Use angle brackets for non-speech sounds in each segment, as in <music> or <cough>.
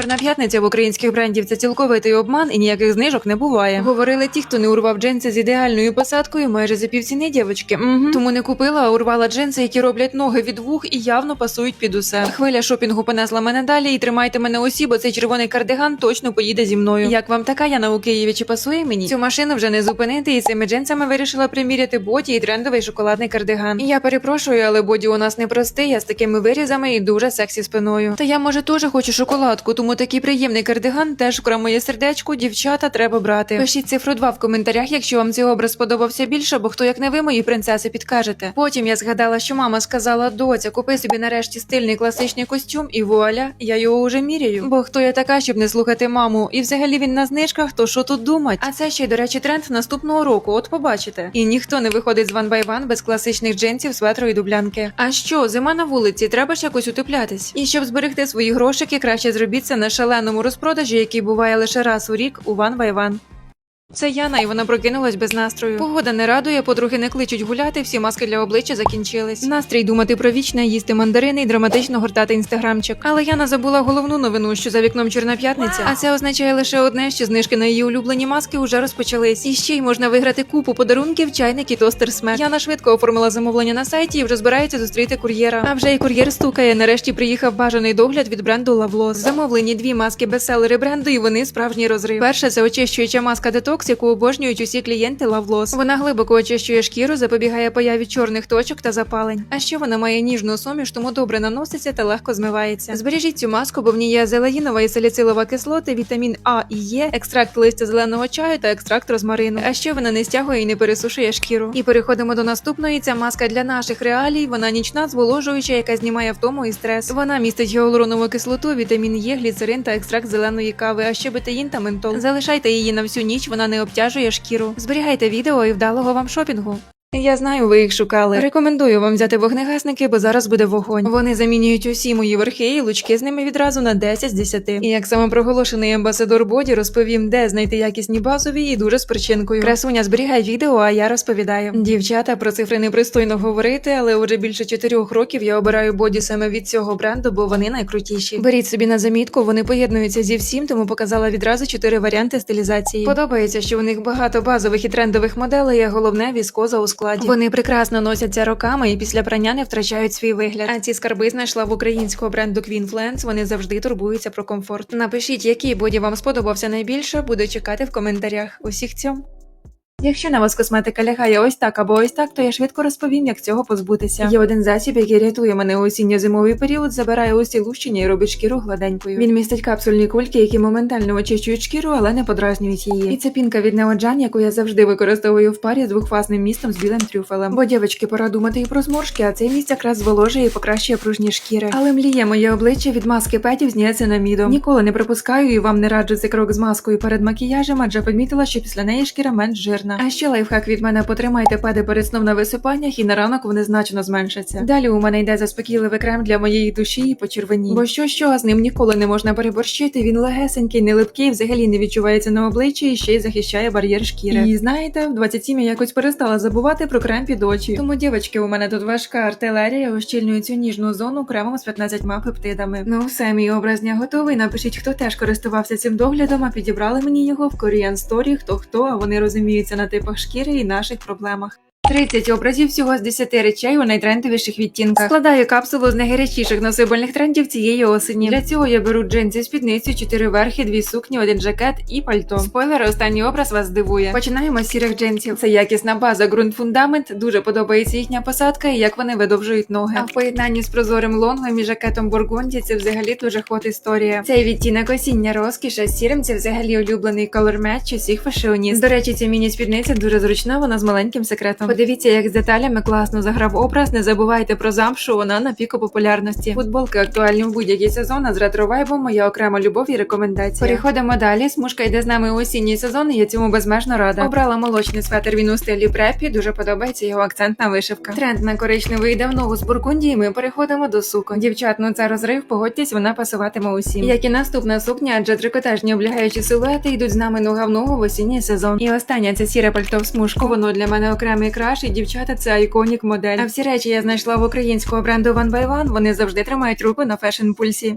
Чорна п'ятниця в українських брендів це цілковитий обман і ніяких знижок не буває. Говорили ті, хто не урвав джинси з ідеальною посадкою майже за півціни дівчатки. Угу. Тому не купила, а урвала джинси, які роблять ноги від вух і явно пасують під усе. Хвиля шопінгу понесла мене далі і тримайте мене усі, бо цей червоний кардиган точно поїде зі мною. Як вам така Яна у Києві чи пасує мені? Цю машину вже не зупинити, і цими джинсами вирішила приміряти боді і трендовий шоколадний кардиган. Я перепрошую, але боді у нас не простий, а з такими вирізами і дуже сексі спиною. Та я може теж хочу шоколадку, тому такий приємний кардиган теж вкрав моє сердечко. Дівчата треба брати. Пишіть цифру 2 в коментарях, якщо вам цей образ сподобався більше, бо хто як не ви, мої принцеси, підкажете. Потім я згадала, що мама сказала: доця, купи собі нарешті стильний класичний костюм, і вуаля, я його уже міряю. Бо хто я така, щоб не слухати маму? І взагалі він на знижках, то що тут думать? А це ще й до речі, тренд наступного року. От побачите. І ніхто не виходить з by One без класичних джинсів, светру і дублянки. А що, зима на вулиці, треба ж якось утеплятись. І щоб зберегти свої грошики, краще зробіть це на шаленому розпродажі, який буває лише раз у рік у Ван One. Це Яна, і вона прокинулась без настрою. Погода не радує, подруги не кличуть гуляти, всі маски для обличчя закінчились. Настрій думати про вічне, їсти мандарини і драматично гортати інстаграмчик. Але Яна забула головну новину, що за вікном чорна п'ятниця. А це означає лише одне, що знижки на її улюблені маски вже розпочались. І ще й можна виграти купу подарунків, чайник і тостер смерть. Яна швидко оформила замовлення на сайті і вже збирається зустріти кур'єра. А вже і кур'єр стукає. Нарешті приїхав бажаний догляд від бренду Lavlos. Замовлені дві маски бестселери бренду, і вони справжній розрив. Перша це очищуюча маска детокс, яку обожнюють усі клієнти Lavlos. Вона глибоко очищує шкіру, запобігає появі чорних точок та запалень. А ще вона має ніжну суміш, тому добре наноситься та легко змивається. Збережіть цю маску, бо в ній є зелаїнова і саліцилова кислоти, вітамін А і Е, екстракт листя зеленого чаю та екстракт розмарину. А ще вона не стягує і не пересушує шкіру. І переходимо до наступної. Ця маска для наших реалій. Вона нічна, зволожуюча, яка знімає втому і стрес. Вона містить гіалуронову кислоту, вітамін Е, гліцерин та екстракт зеленої кави, а ще бетаїн та ментол. Залишайте її на всю ніч, вона не обтяжує шкіру. Зберігайте відео і вдалого вам шопінгу. Я знаю, ви їх шукали. Рекомендую вам взяти вогнегасники, бо зараз буде вогонь. Вони замінюють усі мої верхи і лучки з ними відразу на 10 з 10. І як самопроголошений амбасадор боді розповім, де знайти якісні базові і дуже з причинкою. Красуня зберігай відео, а я розповідаю. Дівчата про цифри непристойно говорити, але уже більше 4 років я обираю боді саме від цього бренду, бо вони найкрутіші. Беріть собі на замітку, вони поєднуються зі всім, тому показала відразу 4 варіанти стилізації. Подобається, що у них багато базових і трендових моделей, а головне віскоза у складі. Вони прекрасно носяться роками і після прання не втрачають свій вигляд. А ці скарби знайшла в українського бренду Queen Flans. Вони завжди турбуються про комфорт. Напишіть, який боді вам сподобався найбільше. Буду чекати в коментарях. Усіх цьом. Якщо на вас косметика лягає ось так або ось так, то я швидко розповім, як цього позбутися. Є один засіб, який рятує мене у осінньо-зимовий період, забирає усі лущення і робить шкіру гладенькою. Він містить капсульні кульки, які моментально очищують шкіру, але не подразнюють її. І це пінка від Неоджан, яку я завжди використовую в парі з двохфазним містом з білим трюфелем. Бо дівчатки, пора думати і про зморшки, а цей місць якраз зволожує і покращує пружні шкіри. Але мліє моє обличчя від маски петів з ніацинамідом. Ніколи не пропускаю і вам не раджу цей крок з маскою перед макіяжем, адже помітила, що після неї шкіра менш жирна. А ще лайфхак від мене потримайте педи перед сном на висипаннях, і на ранок вони значно зменшаться. Далі у мене йде заспокійливий крем для моєї душі і почервоні. Бо що що, з ним ніколи не можна переборщити. Він легесенький, не липкий, взагалі не відчувається на обличчі і ще й захищає бар'єр шкіри. І знаєте, в 27 я якось перестала забувати про крем під очі. Тому, дівчатки, у мене тут важка артилерія ущільнює цю ніжну зону кремом з 15 пептидами. Ну все, мій образ дня готовий. Напишіть, хто теж користувався цим доглядом, а підібрали мені його в Korean Story, хто хто, а вони розуміються на типах шкіри і наших проблемах. 30 образів всього з 10 речей у найтрендовіших відтінках. Складаю капсулу з найгарячіших носибельних трендів цієї осені. Для цього я беру джинси, спідницю, 4 верхи, 2 сукні, один жакет і пальто. Спойлер, останній образ вас здивує. Починаємо з сірих джинсів. Це якісна база, ґрунт фундамент. Дуже подобається їхня посадка і як вони видовжують ноги. А в поєднанні з прозорим лонгом і жакетом бургунді це взагалі дуже ход історія. Цей відтінок осіння розкіша з сірим це взагалі улюблений color match усіх фашіоніст. До речі, ця міні-спідниця дуже зручна, вона з маленьким секретом. Подивіться, як з деталями класно заграв образ. Не забувайте про замшу, вона на піку популярності. Футболки актуальні в будь-який сезон, а з ретро-вайбом моя окрема любов і рекомендація. Переходимо далі. Смужка йде з нами у осінній сезон, і я цьому безмежно рада. Обрала молочний светр він у стилі препі. Дуже подобається його акцентна вишивка. Тренд на коричневий йде в ногу з бургундії. Ми переходимо до сукон. Дівчат, ну це розрив. Погодьтесь, вона пасуватиме усім. Як і наступна сукня, адже трикотажні облягаючі силуети йдуть з нами нога в ногу в осінній сезон. І остання це сіре пальто в смужку. Воно для мене окремий краш, і дівчата це айконік модель. А всі речі я знайшла в українського бренду One by One. Вони завжди тримають руку на фешн пульсі.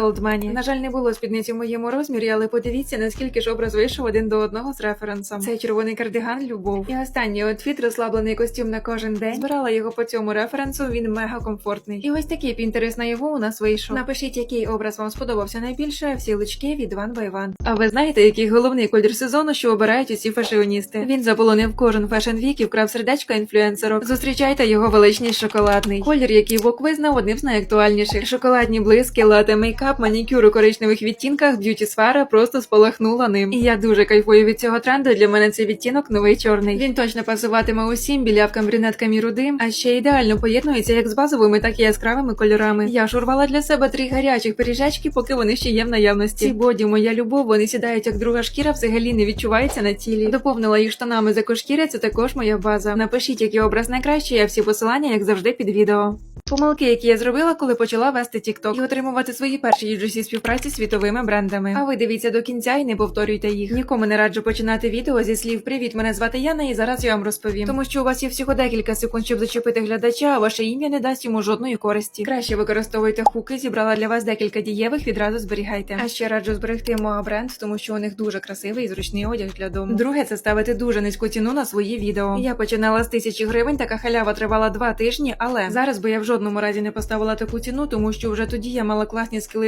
Олдмані. На жаль, не було спідниці в моєму розмірі, але подивіться, наскільки ж образ вийшов один до одного з референсом. Цей червоний кардиган любов. І останній отфіт розслаблений костюм на кожен день. Збирала його по цьому референсу. Він мега комфортний. І ось такий пінтерес на його у нас вийшов. Напишіть, який образ вам сподобався найбільше. Всі лички від One by. А ви знаєте, який головний колір сезону, що обирають усі фешіоністи? Він заполонив кожен фешн вік і вкрав сердечко інфлюенсерок. Зустрічайте його величність шоколадний. Колір, який Вок визнав одним з найактуальніших. Шоколадні блиски, лате мейкап, манікюр у коричневих відтінках, б'юті сфера просто спалахнула ним. І я дуже кайфую від цього тренду. Для мене цей відтінок новий чорний. Він точно пасуватиме усім білявкам, брюнеткам і рудим, а ще ідеально поєднується як з базовими, так і яскравими кольорами. Я ж урвала для себе три гарячих пиріжечки, поки вони ще є в наявності. Ці боді, моя любов, вони сідають як друга шкіра, взагалі не відчувається на тілі. Доповнила їх штанами з екошкіри, це також моя база. Напишіть, який образ найкращий, а всі посилання, як завжди, під відео. Помилки, які я зробила, коли почала вести TikTok і отримувати свої перші UGC співпраці з світовими брендами. А ви дивіться до кінця і не повторюйте їх. Нікому не раджу починати відео зі слів Привіт, мене звати Яна, і зараз я вам розповім. Тому що у вас є всього декілька секунд, щоб зачепити глядача, а ваше ім'я не дасть йому жодної користі. Краще використовуйте хуки, зібрала для вас декілька дієвих, відразу зберігайте. А ще раджу зберегти Моа бренд, тому що у них дуже красивий і зручний одяг для дому. Друге, це ставити дуже низьку ціну на свої відео. Я починала з тисячі гривень, така халява тривала два тижні, але зараз би я в жодному разі не поставила таку ціну, тому що вже тоді я мала класні скили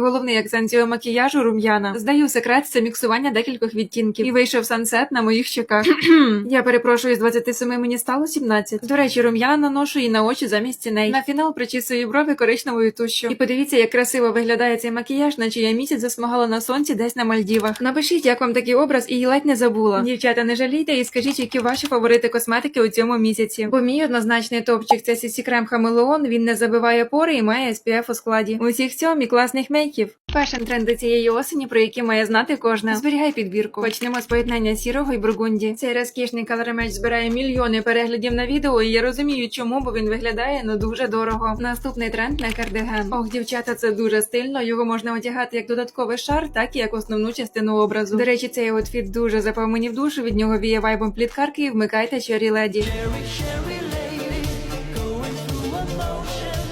головний акцент цього макіяжу рум'яна. Здаю секрет це міксування декількох відтінків. І вийшов сансет на моїх щоках. <clears throat> Я перепрошую, з 27 мені стало 17. До речі, рум'яна наношу і на очі замість ціней. На фінал причісую брови коричневою тушшю. І подивіться, як красиво виглядає цей макіяж, наче я місяць засмагала на сонці десь на Мальдівах. Напишіть, як вам такий образ, і ледь не забула. Дівчата, не жалійте і скажіть, які ваші фаворити косметики у цьому місяці. Бо мій однозначний топчик це CC крем Хамелеон. Він не забиває пори і має SPF у складі. Усіх цьому і класних мейків. Фешн тренди цієї осені, про які має знати кожна. Зберігай підбірку. Почнемо з поєднання сірого і бургунді. Цей розкішний калоремеч збирає мільйони переглядів на відео, і я розумію, чому, бо він виглядає ну дуже дорого. Наступний тренд на кардиган. Ох, дівчата, це дуже стильно. Його можна одягати як додатковий шар, так і як основну частину образу. До речі, цей outfіт дуже запав мені в душу. Від нього віє вайбом пліткарки і вмикайте чері леді.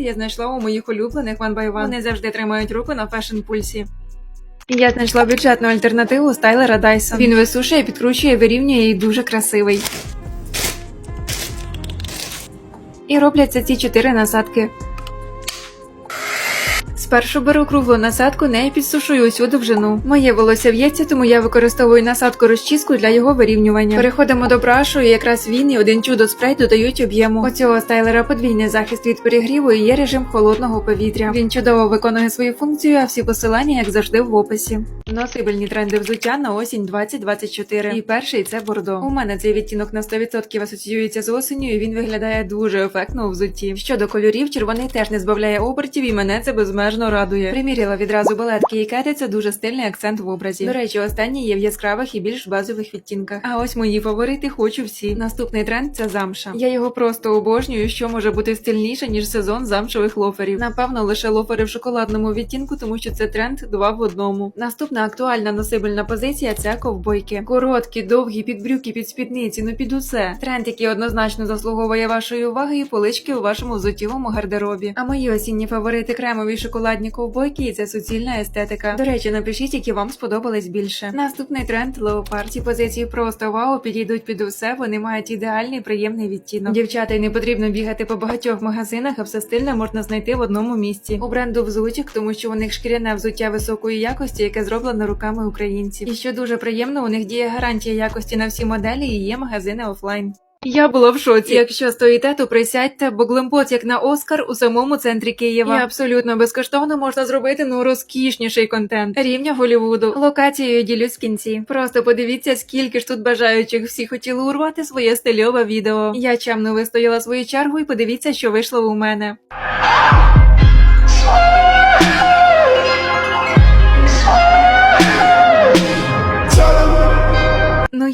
аутфіти я знайшла у моїх улюблених One by One. Вони завжди тримають руку на фешн пульсі. Я знайшла бюджетну альтернативу стайлера Dyson. Він висушує, підкручує, вирівнює і дуже красивий. І робляться ці чотири насадки. Спершу беру круглу насадку, нею підсушую усю довжину. Моє волосся в'ється, тому я використовую насадку розчіску для його вирівнювання. Переходимо до брашу, і якраз він і один чудо спрей додають об'єму. У цього стайлера подвійний захист від перегріву і є режим холодного повітря. Він чудово виконує свою функцію, а всі посилання, як завжди, в описі. Носибельні тренди взуття на осінь 2024. І перший це бордо. У мене цей відтінок на 100% асоціюється з осінню, і він виглядає дуже ефектно у взутті. Щодо кольорів, червоний теж не збавляє обертів, і мене це безмежно радує. Приміряла відразу балетки і кети, це дуже стильний акцент в образі. До речі, останні є в яскравих і більш базових відтінках. А ось мої фаворити хочу всі. Наступний тренд це замша. Я його просто обожнюю, що може бути стильніше, ніж сезон замшевих лоферів. Напевно, лише лофери в шоколадному відтінку, тому що це тренд два в одному. Наступна актуальна носибельна позиція це ковбойки. Короткі, довгі, під брюки, під спідниці, ну під усе. Тренд, який однозначно заслуговує вашої уваги і полички у вашому взуттєвому гардеробі. А мої осінні фаворити кремові шоколадні ковбойки і це суцільна естетика. До речі, напишіть, які вам сподобались більше. Наступний тренд леопард. Ці позиції просто вау, підійдуть під усе. Вони мають ідеальний приємний відтінок. Дівчата, й не потрібно бігати по багатьох магазинах, а все стильне можна знайти в одному місці. У бренду взутік, тому що у них шкіряне взуття високої якості, яке зроблено руками українців. І що дуже приємно, у них діє гарантія якості на всі моделі і є магазини офлайн. Я була в шоці. Якщо стоїте, то присядьте, бо глимпот, як на Оскар, у самому центрі Києва. І абсолютно безкоштовно можна зробити ну розкішніший контент рівня Голівуду. Локацією ділюсь в кінці. Просто подивіться, скільки ж тут бажаючих всі хотіли урвати своє стильове відео. Я чемно вистояла свою чергу і подивіться, що вийшло у мене.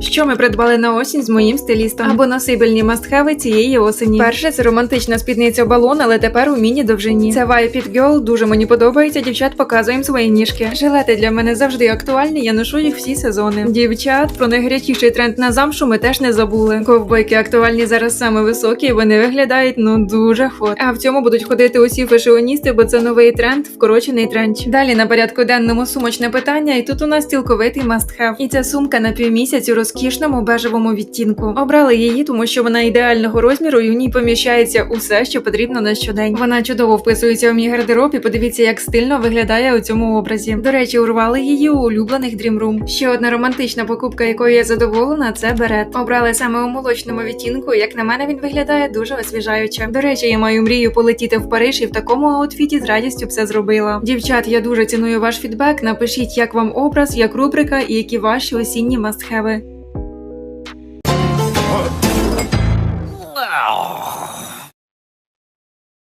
Що ми придбали на осінь з моїм стилістом або носибельні мастхеви цієї осені. Перше це романтична спідниця балон, але тепер у міні довжині. Це Vibe It Girl, дуже мені подобається. Дівчат показуємо свої ніжки. Жилети для мене завжди актуальні. Я ношу їх всі сезони. Дівчат про найгарячіший тренд на замшу ми теж не забули. Ковбойки актуальні зараз саме високі. і Вони виглядають ну дуже хот. А в цьому будуть ходити усі фешіоністи, бо це новий тренд, вкорочений тренч. Далі на порядку денному сумочне питання, і тут у нас цілковитий must-have. І ця сумка на півмісяць у розкішному бежевому відтінку. Обрали її, тому що вона ідеального розміру і в ній поміщається усе, що потрібно на щодень. Вона чудово вписується у мій гардероб і подивіться, як стильно виглядає у цьому образі. До речі, урвали її у улюблених Dream Room. Ще одна романтична покупка, якою я задоволена, це берет. Обрали саме у молочному відтінку. Як на мене, він виглядає дуже освіжаюче. До речі, я маю мрію полетіти в Париж і в такому аутфіті з радістю все зробила. Дівчат, я дуже ціную ваш фідбек. Напишіть, як вам образ, як рубрика і які ваші осінні мастхеви.